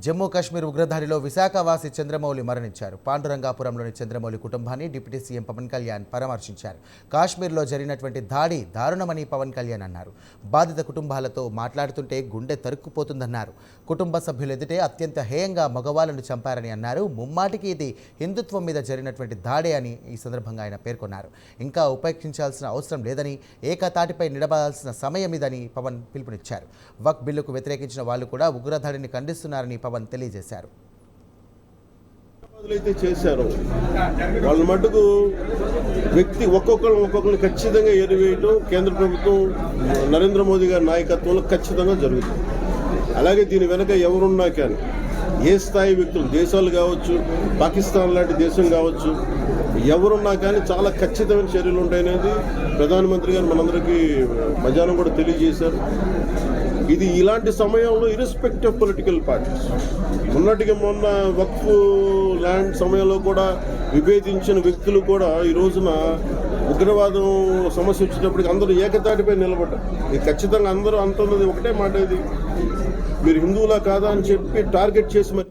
జమ్మూ కాశ్మీర్ ఉగ్రదాడిలో విశాఖవాసి చంద్రమౌళి మరణించారు. పాండురంగాపురంలోని చంద్రమౌళి కుటుంబాన్ని deputy CM Pawan Kalyan పరామర్శించారు. కాశ్మీర్లో జరిగినటువంటి దాడి దారుణమని పవన్ కళ్యాణ్ అన్నారు. బాధిత కుటుంబాలతో మాట్లాడుతుంటే గుండె తరుక్కుపోతుందన్నారు. కుటుంబ సభ్యులు ఎదుటే అత్యంత హేయంగా మగవాళ్ళను చంపారని అన్నారు. ముమ్మాటికి ఇది హిందుత్వం మీద జరిగినటువంటి దాడే అని ఈ సందర్భంగా ఆయన పేర్కొన్నారు. ఇంకా ఉపేక్షించాల్సిన అవసరం లేదని ఏకతాటిపై నిలబడాల్సిన సమయం ఇదని పవన్ పిలుపునిచ్చారు. వక్ బిల్లుకు వ్యతిరేకించిన వాళ్ళు కూడా ఉగ్రదాడిని ఖండిస్తున్నారని పవన్ తెలియజేశారు. అయితే చేశారు. వాళ్ళ మటుకు వ్యక్తి ఒక్కొక్కరు ఒక్కొక్కరిని ఖచ్చితంగా ఎరివేయటం కేంద్ర ప్రభుత్వం నరేంద్ర మోదీ గారి నాయకత్వంలో ఖచ్చితంగా జరుగుతుంది. అలాగే దీని వెనక ఎవరున్నా కానీ ఏ స్థాయి వ్యక్తులు దేశాలు కావచ్చు పాకిస్తాన్ లాంటి దేశం కావచ్చు ఎవరున్నా కానీ చాలా ఖచ్చితమైన చర్యలు ఉంటాయనేది ప్రధానమంత్రి గారు మనందరికీ మధ్యాహ్నం కూడా తెలియజేశారు. ఇది ఇలాంటి సమయంలో ఇరెస్పెక్ట్ ఆఫ్ పొలిటికల్ పార్టీస్ మొన్నటికి మొన్న వక్ఫ్ ల్యాండ్ సమయంలో కూడా విభేదించిన వ్యక్తులు కూడా ఈ రోజున ఉగ్రవాదం సమస్య వచ్చేటప్పటికి అందరూ ఏకతాటిపై నిలబడ్డారు. ఇది ఖచ్చితంగా అందరూ అంటున్నది ఒకటే మాట ఇది. మీరు హిందువులా కాదా అని చెప్పి టార్గెట్ చేసి మరి